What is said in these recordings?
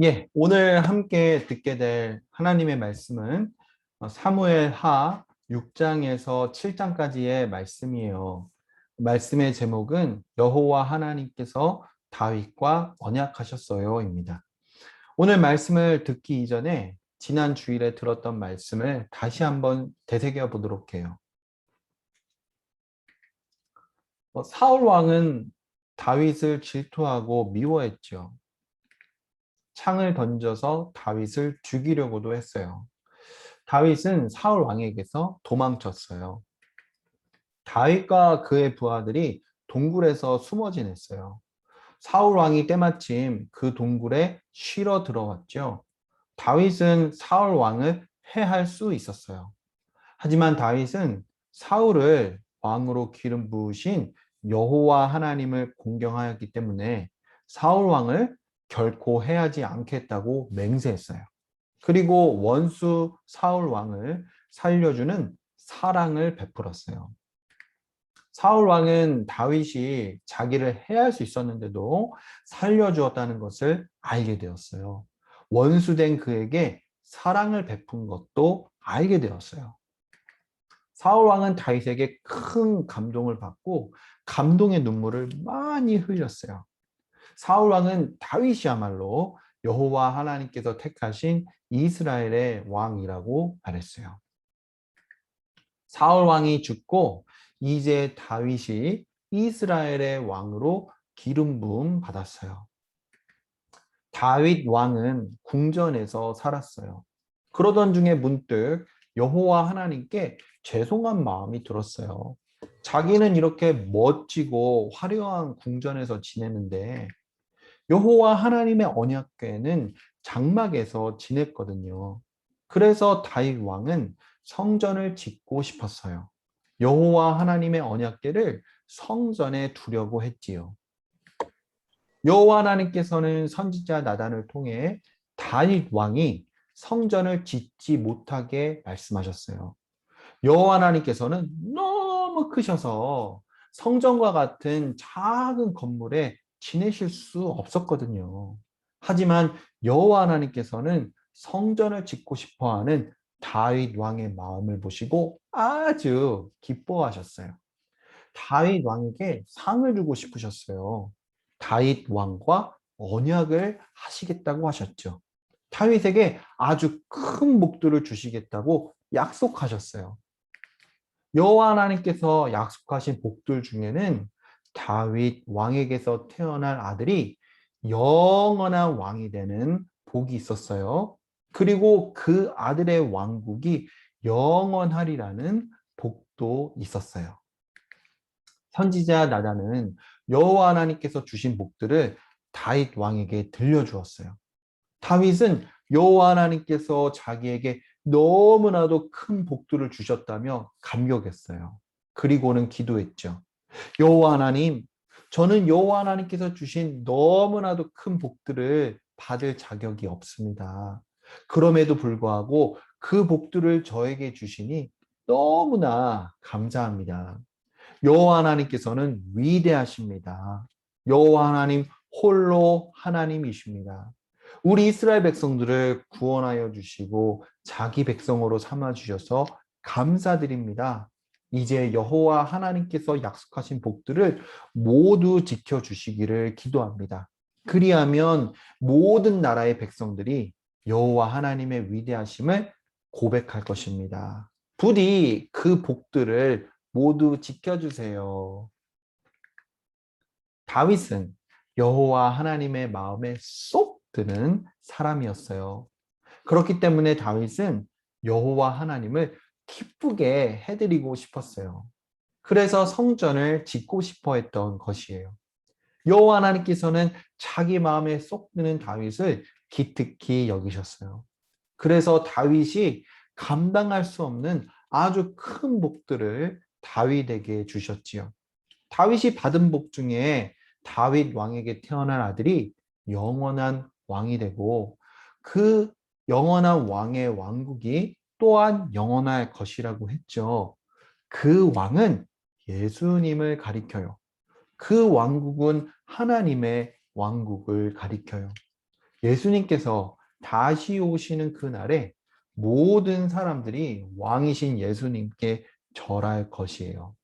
예, 오늘 함께 듣게 될 하나님의 말씀은 어, 사무엘 하 6장에서 7장까지의 말씀이에요. 말씀의 제목은 여호와 하나님께서 다윗과 언약하셨어요입니다. 오늘 말씀을 듣기 이전에 지난 주일에 들었던 말씀을 다시 한번 되새겨 보도록 해요. 어, 사울 왕은 다윗을 질투하고 미워했죠. 창을 던져서 다윗을 죽이려고도 했어요. 다윗은 사울 왕에게서 도망쳤어요. 다윗과 그의 부하들이 동굴에서 숨어 지냈어요. 사울 왕이 때마침 그 동굴에 쉬러 들어왔죠. 다윗은 사울 왕을 해할 수 있었어요. 하지만 다윗은 사울을 왕으로 기름 부으신 여호와 하나님을 공경하였기 때문에 사울 왕을 결코 해하지 않겠다고 맹세했어요. 그리고 원수 사울 왕을 살려주는 사랑을 베풀었어요. 사울 왕은 다윗이 자기를 해할 수 있었는데도 살려주었다는 것을 알게 되었어요. 원수된 그에게 사랑을 베푼 것도 알게 되었어요. 사울 왕은 다윗에게 큰 감동을 받고 감동의 눈물을 많이 흘렸어요. 사울 왕은 다윗이야말로 여호와 하나님께서 택하신 이스라엘의 왕이라고 말했어요. 사울 왕이 죽고 이제 다윗이 이스라엘의 왕으로 기름 부음 받았어요. 다윗 왕은 궁전에서 살았어요. 그러던 중에 문득 여호와 하나님께 죄송한 마음이 들었어요. 자기는 이렇게 멋지고 화려한 궁전에서 지내는데 여호와 하나님의 언약궤는 장막에서 지냈거든요. 그래서 다윗 왕은 성전을 짓고 싶었어요. 여호와 하나님의 언약궤를 성전에 두려고 했지요. 여호와 하나님께서는 선지자 나단을 통해 다윗 왕이 성전을 짓지 못하게 말씀하셨어요. 여호와 하나님께서는 너무 크셔서 성전과 같은 작은 건물에 지내실 수 없었거든요. 하지만 여호와 하나님께서는 성전을 짓고 싶어하는 다윗 왕의 마음을 보시고 아주 기뻐하셨어요. 다윗 왕에게 상을 주고 싶으셨어요. 다윗 왕과 언약을 하시겠다고 하셨죠. 다윗에게 아주 큰 복들을 주시겠다고 약속하셨어요. 여호와 하나님께서 약속하신 복들 중에는 다윗 왕에게서 태어날 아들이 영원한 왕이 되는 복이 있었어요. 그리고 그 아들의 왕국이 영원하리라는 복도 있었어요. 선지자 나단은 여호와 하나님께서 주신 복들을 다윗 왕에게 들려주었어요. 다윗은 여호와 하나님께서 자기에게 너무나도 큰 복들을 주셨다며 감격했어요. 그리고는 기도했죠. 여호와 하나님, 저는 여호와 하나님께서 주신 너무나도 큰 복들을 받을 자격이 없습니다. 그럼에도 불구하고 그 복들을 저에게 주시니 너무나 감사합니다. 여호와 하나님께서는 위대하십니다. 여호와 하나님 홀로 하나님이십니다. 우리 이스라엘 백성들을 구원하여 주시고 자기 백성으로 삼아 주셔서 감사드립니다. 이제 여호와 하나님께서 약속하신 복들을 모두 지켜 주시기를 기도합니다. 그리하면 모든 나라의 백성들이 여호와 하나님의 위대하심을 고백할 것입니다. 부디 그 복들을 모두 지켜 주세요. 다윗은 여호와 하나님의 마음에 쏙 드는 사람이었어요. 그렇기 때문에 다윗은 여호와 하나님을 기쁘게 해드리고 싶었어요. 그래서 성전을 짓고 싶어 했던 것이에요. 여호와 하나님께서는 자기 마음에 쏙 드는 다윗을 기특히 여기셨어요. 그래서 다윗이 감당할 수 없는 아주 큰 복들을 다윗에게 주셨지요. 다윗이 받은 복 중에 다윗 왕에게 태어난 아들이 영원한 왕이 되고 그 영원한 왕의 왕국이 또한 영원할 것이라고 했죠. 그 왕은 예수님을 가리켜요. 그 왕국은 하나님의 왕국을 가리켜요. 예수님께서 다시 오시는 그 날에 모든 사람들이 왕이신 예수님께 절할 것이에요.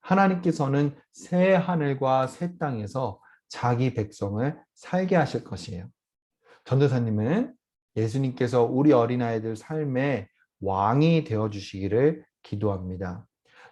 하나님께서는 새 하늘과 새 땅에서 자기 백성을 살게 하실 것이에요. 전도사님은 예수님께서 우리 어린아이들 삶의 왕이 되어 주시기를 기도합니다.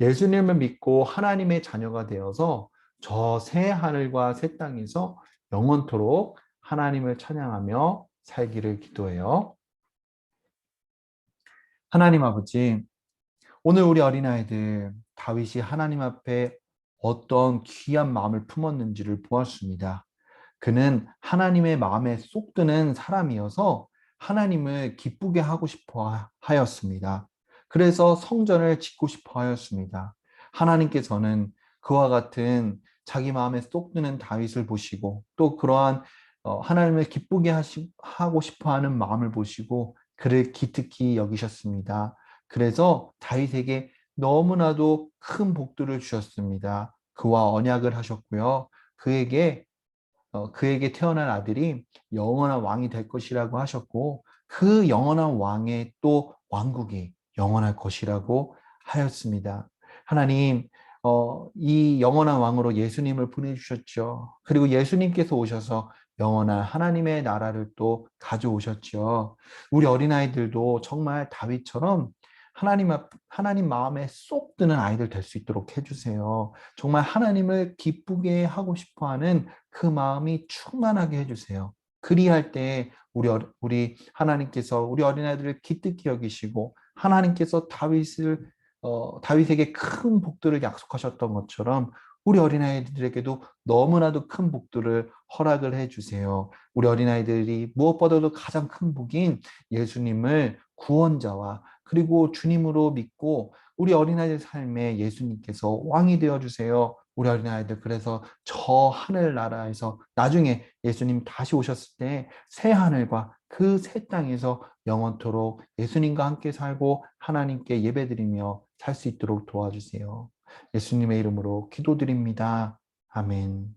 예수님을 믿고 하나님의 자녀가 되어서 저 새 하늘과 새 땅에서 영원토록 하나님을 찬양하며 살기를 기도해요. 하나님 아버지, 오늘 우리 어린아이들 다윗이 하나님 앞에 어떤 귀한 마음을 품었는지를 보았습니다. 그는 하나님의 마음에 쏙 드는 사람이어서 하나님을 기쁘게 하고 싶어 하였습니다. 그래서 성전을 짓고 싶어 하였습니다. 하나님께서는 그와 같은 자기 마음에 쏙 드는 다윗을 보시고 또 그러한 어, 하나님을 기쁘게 하고 싶어 하는 마음을 보시고 그를 기특히 여기셨습니다. 그래서 다윗에게 너무나도 큰 복들을 주셨습니다. 그와 언약을 하셨고요. 그에게 어, 그에게 태어난 아들이 영원한 왕이 될 것이라고 하셨고 그 영원한 왕의 또 왕국이 영원할 것이라고 하였습니다. 하나님 어, 이 영원한 왕으로 예수님을 보내주셨죠. 그리고 예수님께서 오셔서 영원한 하나님의 나라를 또 가져오셨죠. 우리 어린아이들도 정말 다윗처럼 하나님 앞, 하나님 마음에 쏙 드는 아이들 될 수 있도록 해주세요. 정말 하나님을 기쁘게 하고 싶어 하는 그 마음이 충만하게 해주세요. 그리할 때 우리, 우리 하나님께서 우리 어린아이들을 기특히 여기시고 하나님께서 다윗을 어, 다윗에게 큰 복들을 약속하셨던 것처럼 우리 어린아이들에게도 너무나도 큰 복들을 허락을 해주세요. 우리 어린아이들이 무엇보다도 가장 큰 복인 예수님을 구원자와 그리고 주님으로 믿고 우리 어린아이들 삶에 예수님께서 왕이 되어주세요. 우리 어린아이들 그래서 저 하늘나라에서 나중에 예수님 다시 오셨을 때 새 하늘과 그 새 땅에서 영원토록 예수님과 함께 살고 하나님께 예배드리며 살 수 있도록 도와주세요. 예수님의 이름으로 기도드립니다. 아멘.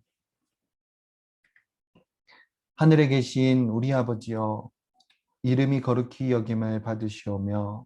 하늘에 계신 우리 아버지여 이름이 거룩히 여김을 받으시오며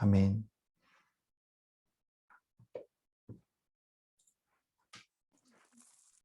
아멘